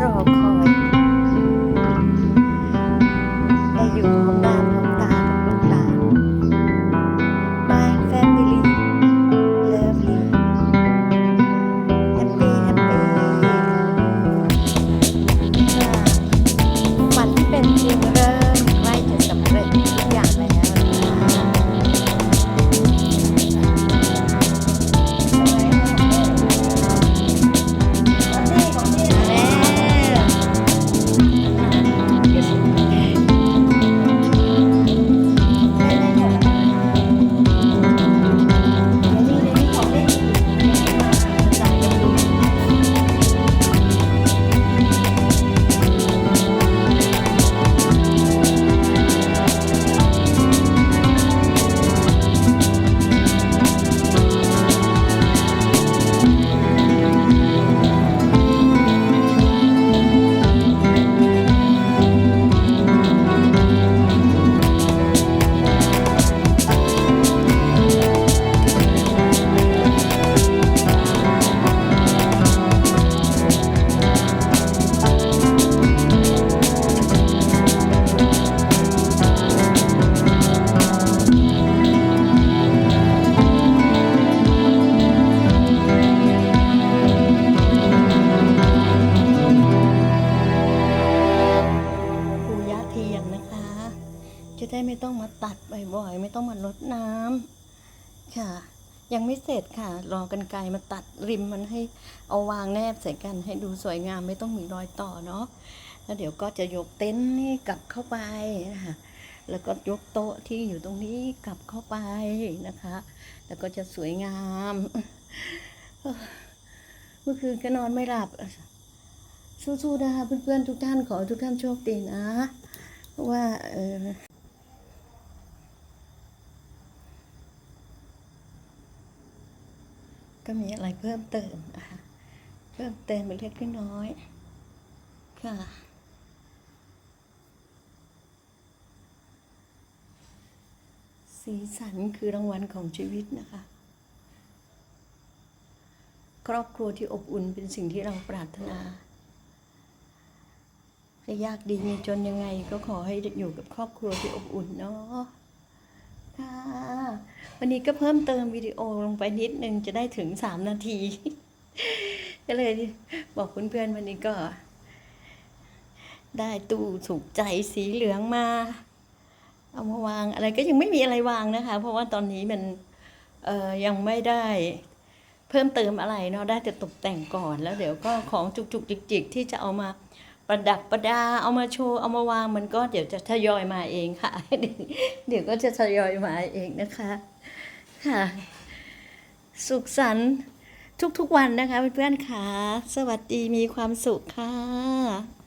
Rob. นะคะ จะได้ไม่ต้องมาตัดบ่อยๆ ไม่ต้องมาลดน้ำค่ะ ยังไม่เสร็จค่ะ รอกันไกลมาตัดริมมันให้เอาวางแนบใส่กันให้ดูสวยงามไม่ต้องมีรอยต่อเนาะแล้วเดี๋ยวก็จะยกเต็นท์นี่กลับเข้าไปนะคะแล้วก็ยกโต๊ะที่อยู่ตรงนี้กลับเข้าไปนะคะ แล้วก็จะสวยงาม เมื่อคืนก็นอนไม่หลับ สู้ๆนะคะเพื่อนๆทุกท่านขอทุกท่านโชคดีนะเพราะ ว่าเออก็มีอะไรเพิ่มเติมนะคะเพิ่มเติมไปเล็กน้อยค่ะสีสันคือรางวัลของชีวิตนะคะ ครอบครัวที่อบอุ่นเป็นสิ่งที่เราปรารถนา จะยากดีมีจนยังไงก็ขอให้อยู่กับครอบครัวที่อบอุ่นเนาะค่ะวันนี้ก็เพิ่มเติมวิดีโอลงไปนิดนึงจะได้ถึงสามนาที ก็เลยบอกเพื่อนๆวันนี้ก็ ได้ตู้ถูกใจสีเหลืองมา เอามาวางอะไรก็ยังไม่มีอะไรวางนะคะ เพราะว่าตอนนี้มันยังไม่ได้เพิ่มเติมอะไรเนาะได้แต่ตกแต่งก่อนแล้วเดี๋ยวก็ของจุกจิกจิกๆที่จะเอามา ประดับประดาเอามาโชว์เอามาวางมันก็เดี๋ยวจะทยอยมาเองค่ะ เดี๋ยวก็จะทยอยมาเองนะคะค่ะ สุขสันต์ทุกๆวันนะคะเพื่อนๆค่ะ สวัสดีมีความสุขค่ะ